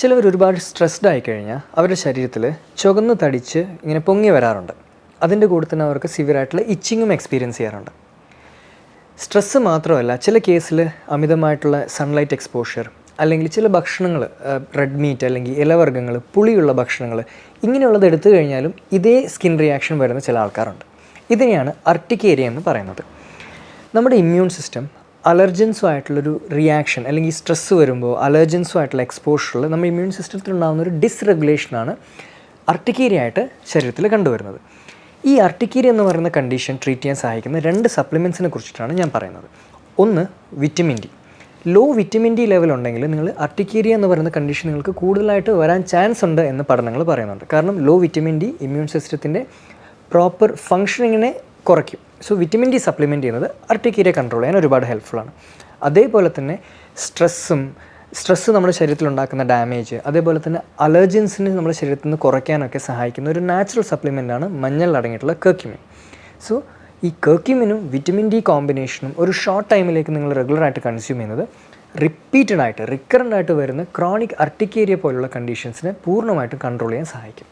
ചിലവർ ഒരുപാട് സ്ട്രെസ്ഡ് ആയി കഴിഞ്ഞാൽ അവരുടെ ശരീരത്തിൽ ചുവന്ന് തടിച്ച് ഇങ്ങനെ പൊങ്ങി വരാറുണ്ട്. അതിന്റെ കൂടെ തന്നെ അവർക്ക് സിവിയറായിട്ടുള്ള ഇച്ചിങ്ങും എക്സ്പീരിയൻസ് ചെയ്യാറുണ്ട്. സ്ട്രെസ്സ് മാത്രമല്ല ചില കേസിൽ അമിതമായിട്ടുള്ള സൺലൈറ്റ് എക്സ്പോഷ്യർ അല്ലെങ്കിൽ ചില ഭക്ഷണങ്ങൾ റെഡ് മീറ്റ് അല്ലെങ്കിൽ ഇലവർഗങ്ങൾ പുളിയുള്ള ഭക്ഷണങ്ങൾ ഇങ്ങനെയുള്ളത് എടുത്തു കഴിഞ്ഞാലും ഇതേ സ്കിൻ റിയാക്ഷൻ വരുന്ന ചില ആൾക്കാരുണ്ട്. ഇതിനെയാണ് അർട്ടിക്കേരിയ എന്ന് പറയുന്നത്. നമ്മുടെ ഇമ്മ്യൂൺ സിസ്റ്റം അലർജൻസും ആയിട്ടുള്ളൊരു റിയാക്ഷൻ അല്ലെങ്കിൽ സ്ട്രെസ്സ് വരുമ്പോൾ അലർജൻസും ആയിട്ടുള്ള എക്സ്പോഷറിൽ നമ്മുടെ ഇമ്മ്യൂൺ സിസ്റ്റത്തിൽ ഉണ്ടാകുന്ന ഒരു ഡിസ്റെഗുലേഷനാണ് ആയിട്ട് ശരീരത്തിൽ കണ്ടുവരുന്നത്. ഈ അർട്ടിക്കേരിയ എന്ന് പറയുന്ന കണ്ടീഷൻ ട്രീറ്റ് ചെയ്യാൻ സഹായിക്കുന്ന രണ്ട് സപ്ലിമെൻസിനെ കുറിച്ചിട്ടാണ് ഞാൻ പറയുന്നത്. ഒന്ന് vitamin D low vitamin D level ഉണ്ടെങ്കിൽ നിങ്ങൾ അർട്ടിക്കേരിയ എന്ന് പറയുന്ന കണ്ടീഷൻ നിങ്ങൾക്ക് കൂടുതലായിട്ട് വരാൻ ചാൻസ് ഉണ്ട് എന്ന് പഠനങ്ങൾ പറയുന്നുണ്ട്. കാരണം ലോ വിറ്റമിൻ ഡി ഇമ്മ്യൂൺ സിസ്റ്റത്തിന്റെ പ്രോപ്പർ ഫങ്ഷനിങ്ങിനെ കുറയ്ക്കും. സോ വിറ്റമിൻ ഡി സപ്ലിമെന്റ് ചെയ്യുന്നത് അർട്ടിക്കീരിയ കൺട്രോൾ ചെയ്യാൻ ഒരുപാട് ഹെൽപ്ഫുള്ളാണ് അതേപോലെ തന്നെ സ്ട്രെസ്സും സ്ട്രെസ്സ് നമ്മുടെ ശരീരത്തിൽ ഉണ്ടാക്കുന്ന ഡാമേജ് അതേപോലെ തന്നെ അലർജൻസിന് നമ്മുടെ ശരീരത്തിൽ നിന്ന് കുറയ്ക്കാനൊക്കെ സഹായിക്കുന്ന ഒരു നാച്ചുറൽ സപ്ലിമെന്റാണ് മഞ്ഞൾ അടങ്ങിയിട്ടുള്ള കർക്യുമിൻ സോ ഈ കർക്യുമിനും വിറ്റമിൻ ഡി കോമ്പിനേഷനും ഒരു ഷോർട്ട് ടൈമിലേക്ക് നിങ്ങൾ റെഗുലറായിട്ട് കൺസ്യൂം ചെയ്യുന്നത് റിപ്പീറ്റഡ് ആയിട്ട് റിക്കറന്റ് ആയിട്ട് വരുന്ന ക്രോണിക് അർട്ടിക്കേരിയ പോലുള്ള കണ്ടീഷൻസിനെ പൂർണമായിട്ടും കൺട്രോൾ ചെയ്യാൻ സഹായിക്കും.